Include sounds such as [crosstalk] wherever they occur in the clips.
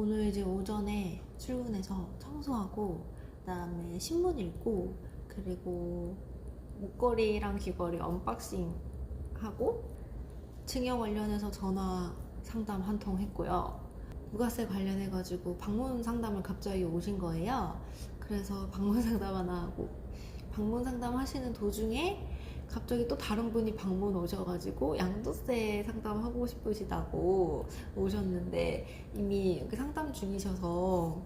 오늘 이제 오전에 출근해서 청소하고 그다음에 신문 읽고 그리고 목걸이랑 귀걸이 언박싱 하고 증여 관련해서 전화 상담 한 통 했고요. 부가세 관련해가지고 방문 상담을 갑자기 오신 거예요. 그래서 방문 [laughs] 상담 하나 하고 방문 상담 하시는 도중에 갑자기 또 다른 분이 방문 오셔가지고 양도세 상담하고 싶으시다고 오셨는데 이미 상담 중이셔서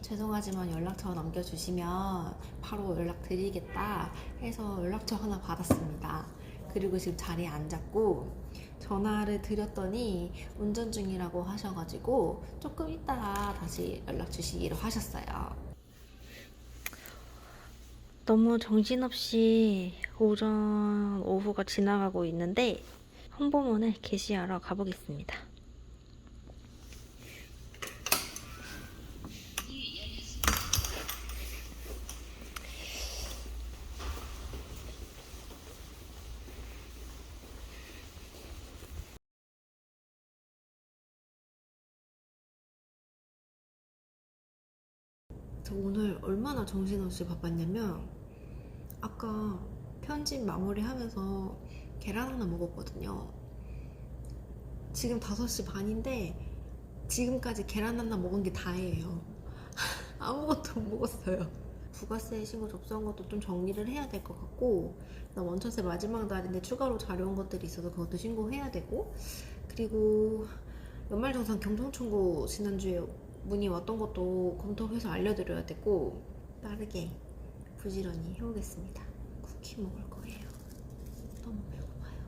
죄송하지만 연락처 남겨주시면 바로 연락드리겠다 해서 연락처 하나 받았습니다. 그리고 지금 자리에 앉았고 전화를 드렸더니 운전 중이라고 하셔가지고 조금 이따가 다시 연락 주시기로 하셨어요. 너무 정신없이 오전, 오후가 지나가고 있는데 홍보문을 게시하러 가보겠습니다. 저 오늘 얼마나 정신없이 바빴냐면 아까 편집 마무리하면서 계란 하나 먹었거든요. 지금 5시 반인데 지금까지 계란 하나 먹은 게 다예요. [laughs] 아무것도 못 먹었어요. 부가세 신고 접수한 것도 좀 정리를 해야 될 것 같고 나 원천세 마지막 날인데 추가로 자료 온 것들이 있어서 그것도 신고해야 되고 그리고 연말정산 경정청구 지난주에 문의 왔던 것도 검토해서 알려드려야 되고 빠르게 부지런히 해오겠습니다. 쿠키 먹을 거예요. 너무 배고파요.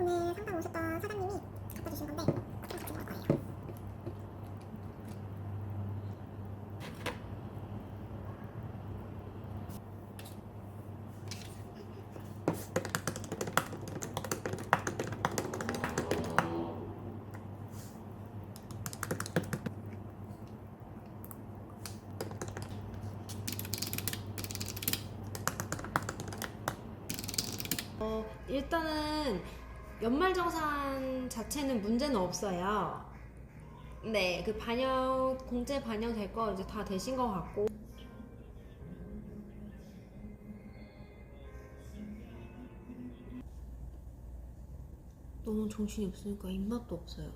오늘 상담 오셨던 사장님이 갖다 주신 건데 커피랑 같이 먹을 거예요. 어, 일단은 연말정산 자체는 문제는 없어요. 네, 그 반영 공제 반영 될 거 이제 다 되신 것 같고. 너무 정신이 없으니까 입맛도 없어요.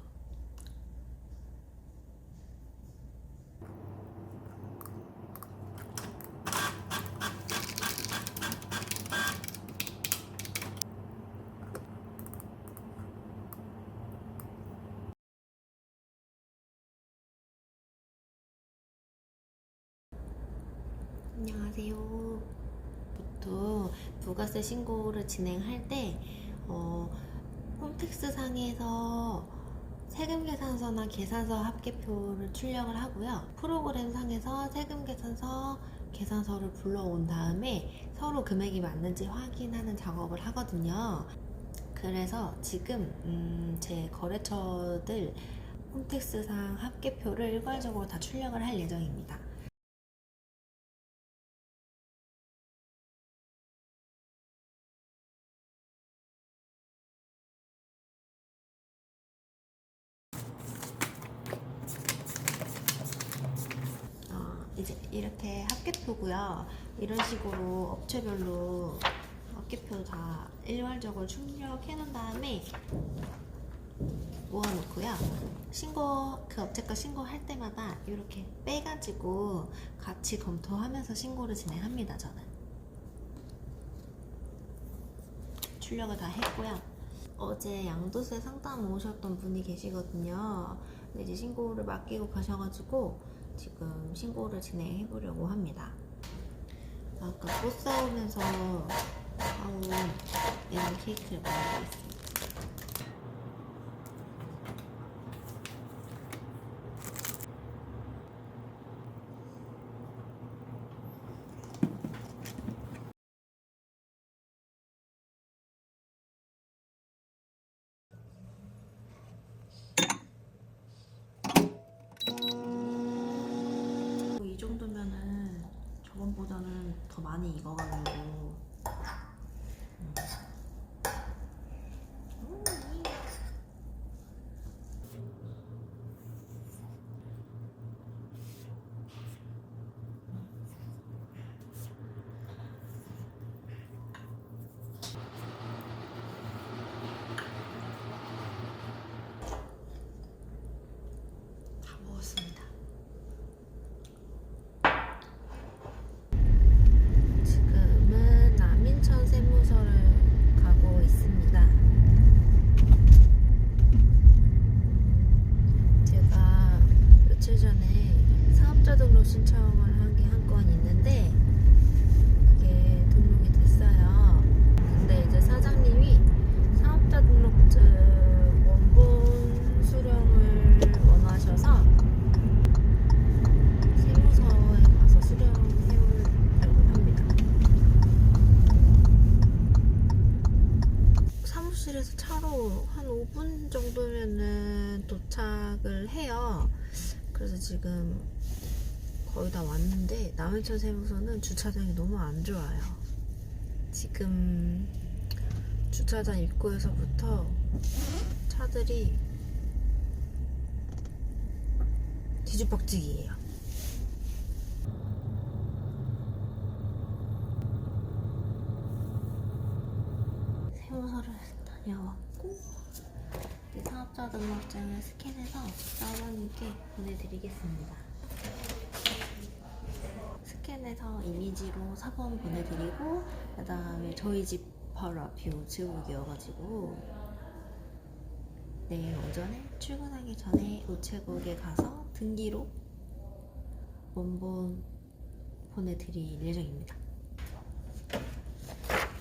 보통 부가세 신고를 진행할 때 어, 홈택스 상에서 세금 계산서나 계산서 합계표를 출력을 하고요. 프로그램 상에서 세금 계산서, 계산서를 불러온 다음에 서로 금액이 맞는지 확인하는 작업을 하거든요. 그래서 지금 음, 제 거래처들 홈택스상 합계표를 일괄적으로 다 출력을 할 예정입니다. 어, 이제 이렇게 이런 식으로 업체별로 합계표 다 일괄적으로 출력해 놓은 다음에 모아놓고요. 신고 그 업체가 신고할 때마다 이렇게 빼가지고 같이 검토하면서 신고를 진행합니다. 저는 출력을 다 했고요. 어제 양도세 상담 오셨던 분이 계시거든요. 근데 이제 신고를 맡기고 가셔가지고 지금 신고를 진행해 보려고 합니다. 아까 꽃 싸우면서 사온 이런 케이크를 만들겠습니 다. 이 정도면은 저번보다는 더 많이 익어가지고 며칠 전에 사업자 등록 신청을 하게 한 건 있는데 그게 등록이 됐어요. 근데 이제 사장님이 사업자 등록증 원본 수령을 원하셔서 세무서에 가서 수령해오려고 합니다. 사무실에서 차로 한 5분 정도면은 도착을 해요. 그래서 지금 거의 다 왔는데 남해천 세무서는 주차장이 너무 안 좋아요. 지금 주차장 입구에서부터 차들이 뒤죽박죽이에요. 세무서를 다녀왔고 이 사업자 등록증을 스캔해서 사원님께 보내드리겠습니다. 스캔해서 이미지로 사본 보내드리고 그 다음에 저희 집 바로 앞이 우체국이어가지고 내일 오전에 출근하기 전에 우체국에 가서 등기로 원본 보내드릴 예정입니다.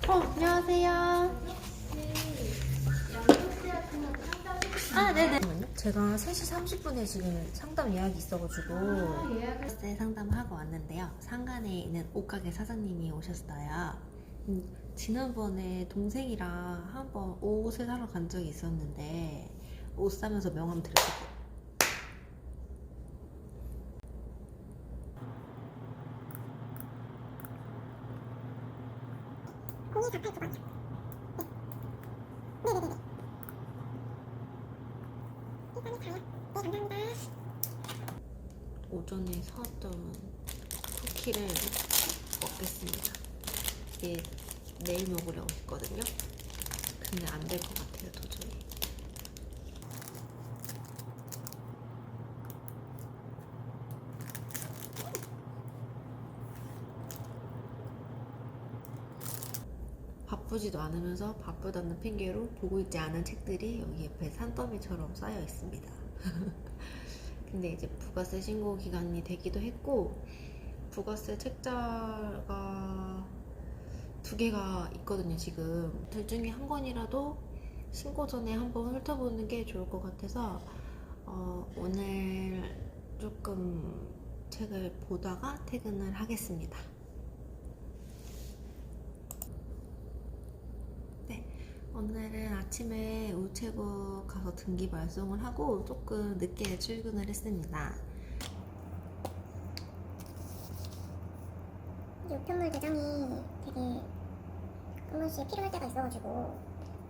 어, 안녕하세요. 아, 네네. 제가 3시 30분에 지금 상담 예약이 있어가지고 네, 상담하고 왔는데요. 상간에 있는 옷가게 사장님이 오셨어요. 음, 지난번에 동생이랑 한번 옷을 사러 간 적이 있었는데 옷 사면서 명함. 공이. 네. 네네네네. 오전에 사왔던 쿠키를 먹겠습니다. 이게 내일 먹으려고 했거든요. 근데 안 될 것 같아요, 도저히. 바쁘지도 않으면서 바쁘다는 핑계로 보고 있지 않은 책들이 여기 옆에 산더미처럼 쌓여 있습니다. [laughs] 근데 이제 부가세 신고 기간이 되기도 했고 부가세 책자가 두 개가 있거든요 지금 둘 중에 한 권이라도 신고 전에 한번 훑어보는 게 좋을 것 같아서 어, 오늘 조금 책을 보다가 퇴근을 하겠습니다. 네, 오늘은 아침에 우체국 가서 등기 발송을 하고 조금 늦게 출근을 했습니다. 이 우편물 대장이 되게 한 번씩 필요할 때가 있어가지고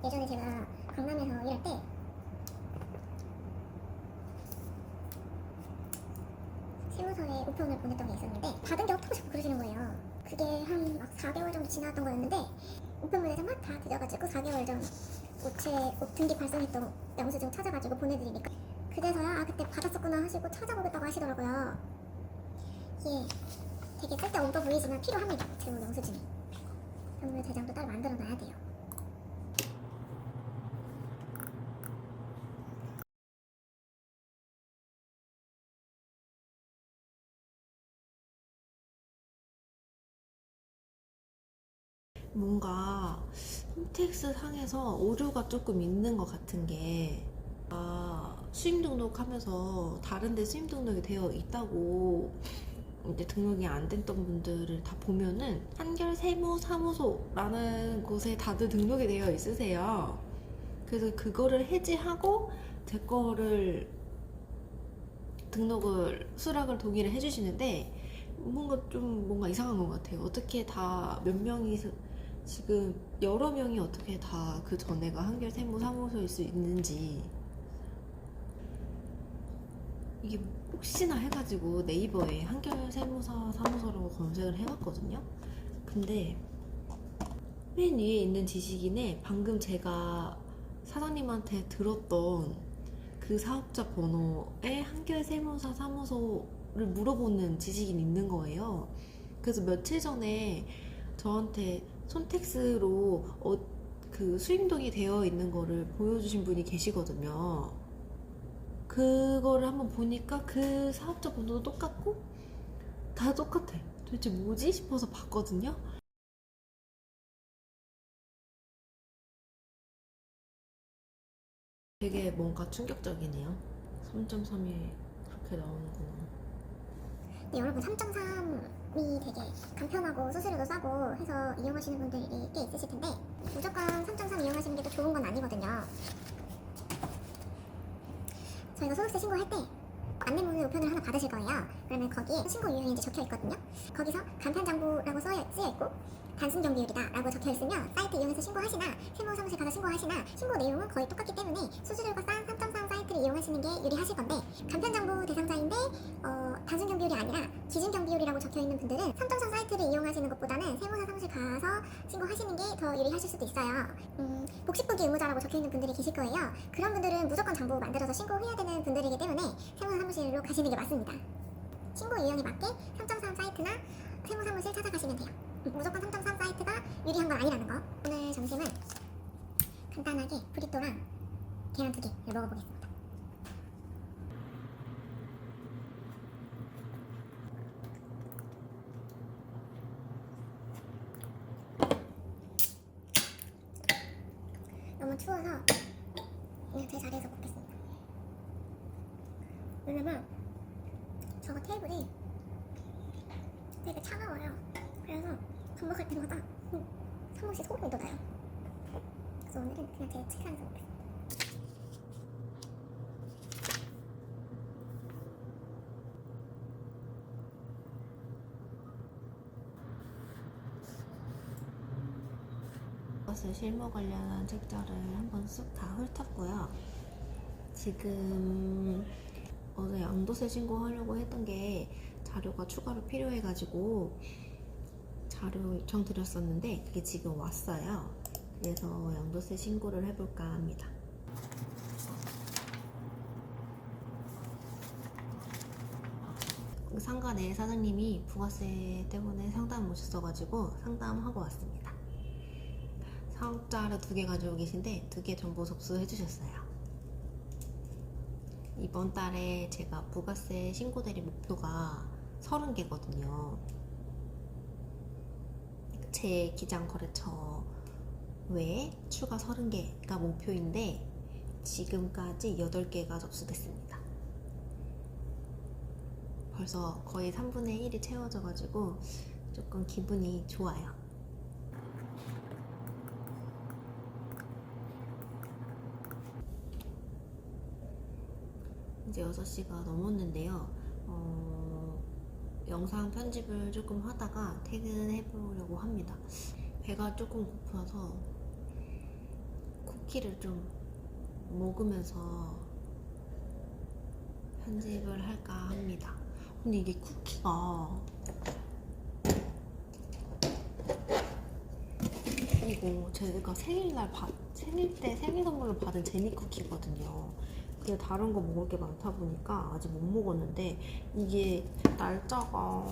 예전에 제가 강남에서 일할 때 세무서에 우편을 보냈던 게 있었는데 받은 게 없다고 자꾸 그러시는 거예요. 그게 한 막 4개월 정도 지나갔던 거였는데 막다 늦어가지고 4개월 전 우체 옷 등기 발송했던 영수증 찾아가지고 보내드리니까 그래서야 아 그때 받았었구나 하시고 찾아보겠다고 하시더라고요. 이게 되게 쓸데없어 보이지만 필요합니다. 제 영수증이. 현물 대장도 따로 만들어 놔야 돼요. 뭔가 홈택스 상에서 오류가 조금 있는 것 같은 게 아, 수임 등록하면서 다른데 수임 등록이 되어 있다고 이제 등록이 안 됐던 분들을 다 보면은 한결 세무 사무소라는 곳에 다들 등록이 되어 있으세요. 그래서 그거를 해지하고 제 거를 등록을 수락을 동의를 해주시는데 뭔가 좀 뭔가 이상한 것 같아요. 어떻게 다 몇 명이 서- 지금 여러 명이 어떻게 다 그 전에가 한결 세무 사무소일 수 있는지 이게 혹시나 해가지고 네이버에 한결 세무사 사무소라고 검색을 해봤거든요. 근데 맨 위에 있는 지식인에 방금 제가 사장님한테 들었던 그 사업자 번호에 한결 세무사 사무소를 물어보는 지식인이 있는 거예요. 그래서 며칠 전에 저한테 손택스로 어, 그 수임동이 되어 있는 거를 보여주신 분이 계시거든요. 그거를 한번 보니까 그 사업자 번호도 똑같고 다 똑같아. 도대체 뭐지 싶어서 봤거든요. 되게 뭔가 충격적이네요. 3.3이 그렇게 나오는구나. 근데 여러분 3.3이 되게 간편하고 수수료도 싸고 해서 이용하시는 분들이 꽤 있으실 텐데 무조건 3.3 이용하시는 게더 좋은 건 아니거든요. 저희가 소득세 신고할 때 안내문의 우편을 하나 받으실 거예요. 그러면 거기에 신고 유형이 적혀 있거든요. 거기서 간편 정보라고 써, 쓰여 있고 단순 경비율이다라고 적혀 있으면 사이트 이용해서 신고하시나 세무 사무실 가서 신고하시나 신고 내용은 거의 똑같기 때문에 수수료가 싼3.3 사이트를 이용하시는 게 유리하실 건데 간편 정보 대상자인데 어, 단순 경비율이 아니라 기준 경비율이라고 적혀 있는 분들은 3.3 사이트를 이용하시는 것보다는 세무사 사무실 가서 신고하시는 게 더 유리하실 수도 있어요. 음, 복식부기 의무자라고 적혀 있는 분들이 계실 거예요. 그런 분들은 무조건 정보 만들어서 신고해야 되는 분들이기 때문에 세무사 사무실로 가시는 게 맞습니다. 신고 유형에 맞게 3.3 사이트나 세무 사무실 찾아가시면 돼요. 음, 무조건 3.3 사이트가 유리한 건 아니라는 거. 오늘 점심은 간단하게 브리또랑 계란 두 개를 먹어보겠습니다. 너무 추워서 그냥 제 자리에서 먹겠습니다. 왜냐면 저거 테이블이 되게 차가워요. 그래서 밥 먹을 때마다 음, 사무실 소금이 돋아요. 그래서 오늘은 그냥 제 책상에서 먹겠습니다. 그것을 실무 관련한 책자를 한번 쓱다 훑었고요. 지금 어제 양도세 신고하려고 했던 게 자료가 추가로 필요해가지고 자료 요청 드렸었는데 그게 지금 왔어요. 그래서 양도세 신고를 해볼까 합니다. 그 상가 내 사장님이 부가세 때문에 상담 오셨어가지고 상담하고 왔습니다. 사업자를 두 개 가지고 계신데 두개 전부 접수해 주셨어요. 이번 달에 제가 부가세 신고 대리 목표가 30개거든요. 제 기장 거래처 외에 추가 30개가 목표인데 지금까지 8개가 접수됐습니다. 벌써 거의 3분의 1이 채워져가지고 조금 기분이 좋아요. 이제 6시가 넘었는데요. 어, 영상 편집을 조금 하다가 퇴근해 보려고 합니다. 배가 조금 고파서 쿠키를 좀 먹으면서 편집을 할까 합니다. 근데 이게 쿠키가 이거 제가 생일날 받, 생일 때 생일 선물로 받은 제니 쿠키거든요. 근데 다른 거 먹을 게 많다 보니까 아직 못 먹었는데 이게 날짜가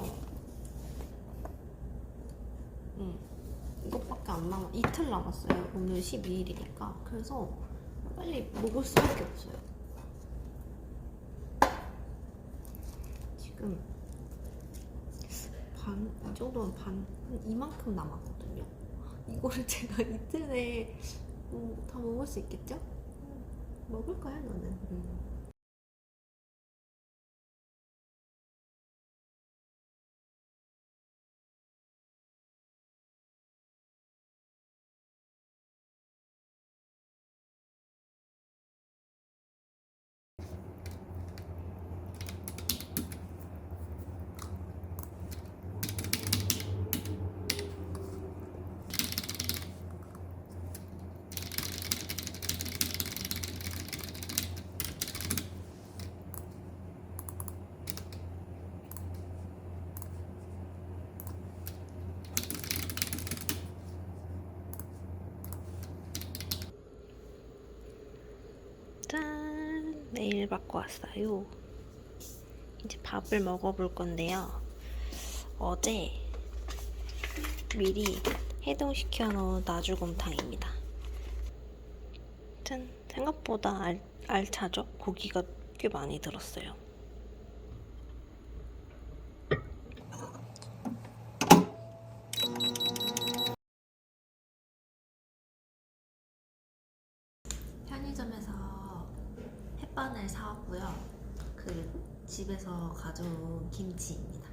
음, 이것밖에 안 남아 이틀 남았어요. 오늘 12일이니까 그래서 빨리 먹을 수밖에 없어요. 지금 반 이 정도면 반한 이만큼 남았거든요. 이거를 [laughs] 제가 이틀 내에 음, 다 먹을 수 있겠죠? 먹을 거야 너는. 음. 짠! 메일 받고 왔어요. 이제 밥을 먹어볼 건데요. 어제 미리 해동시켜 놓은 나주곰탕입니다. 짠! 생각보다 알, 알차죠? 고기가 꽤 많이 들었어요. 편의점에서 햇반을 사왔고요. 그리고 집에서 가져온 김치입니다.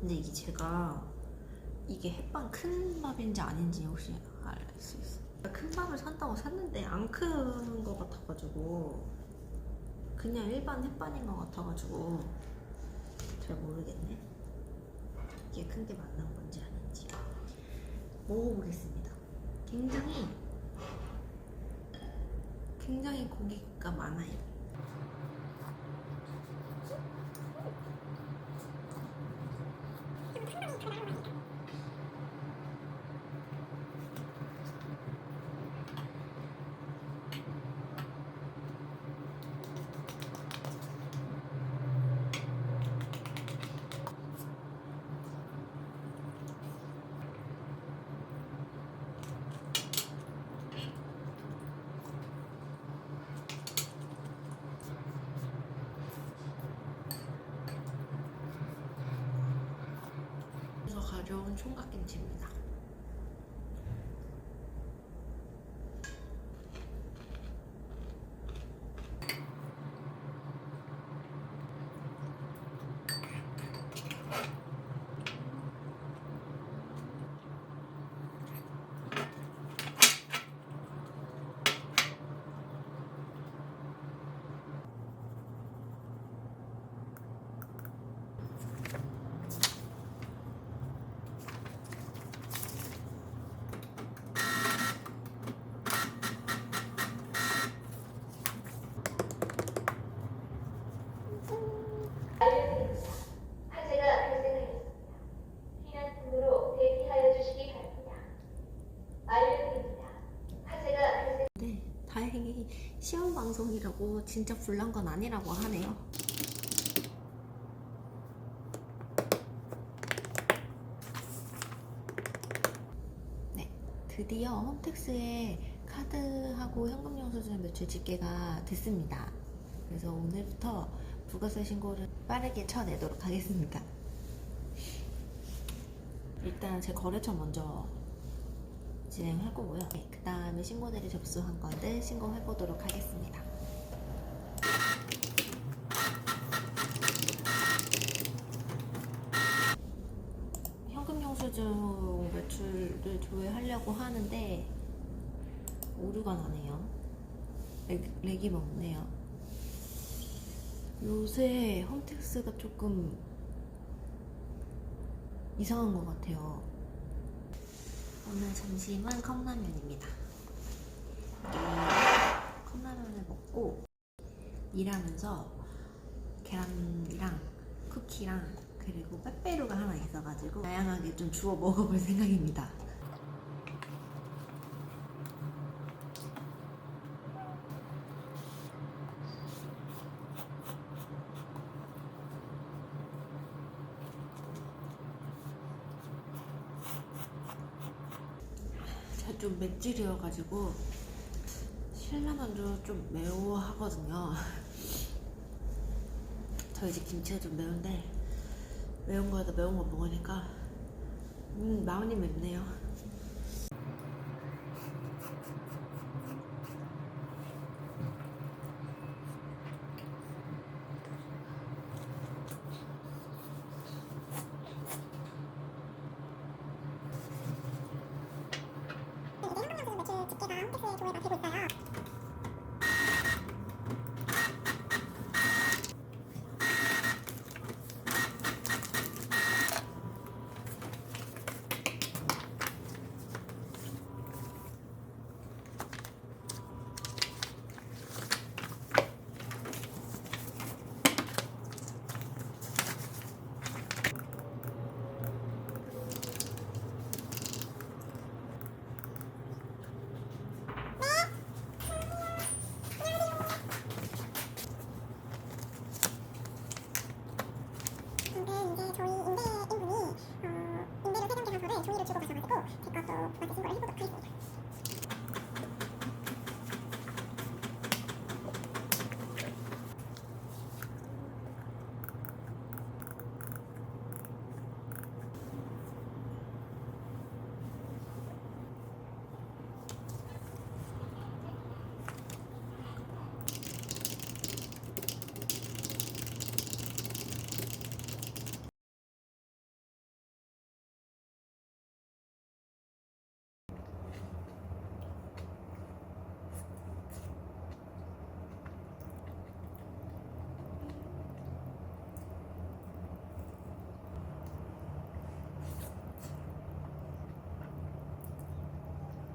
근데 이게 제가 이게 햇반 큰 밥인지 아닌지 혹시 알 수 있어요? 큰 밥을 산다고 샀는데 안큰거 같아가지고 그냥 일반 햇반인 것 같아가지고 잘 모르겠네. 이게 큰 게 맞는 건지 아닌지 먹어보겠습니다. 굉장히 굉장히 고기가 많아요. 가져온 총각김치입니다. 화재가 발생하였습니다.避難등으로 대피하여 주시기 바랍니다. 알려드립니다. 화재가 발생 네, 다행히 시험 방송이라고 진짜 불난 건 아니라고 하네요. 네, 드디어 홈택스에 카드하고 현금 영수증 매출 집계가 됐습니다. 그래서 오늘부터 부가세 신고를 빠르게 쳐내도록 하겠습니다. 일단 제 거래처 먼저 진행할 거고요. 네, 그 다음에 신고들이 접수한 건데 신고해 보도록 하겠습니다. 영수증 매출을 조회하려고 하는데 오류가 나네요. 렉, 렉이 먹네요. 요새 홈택스가 조금 이상한 것 같아요. 오늘 점심은 컵라면입니다. 컵라면을 먹고 일하면서 계란이랑 쿠키랑 그리고 빼빼로가 하나 있어가지고 다양하게 좀 주워 먹어볼 생각입니다. 제가 좀 맵찔이어가지고 신라면도 좀 매워하거든요. [laughs] 저희 집 김치가 좀 매운데 매운 거에다 매운 거 먹으니까 음 마음이 맵네요.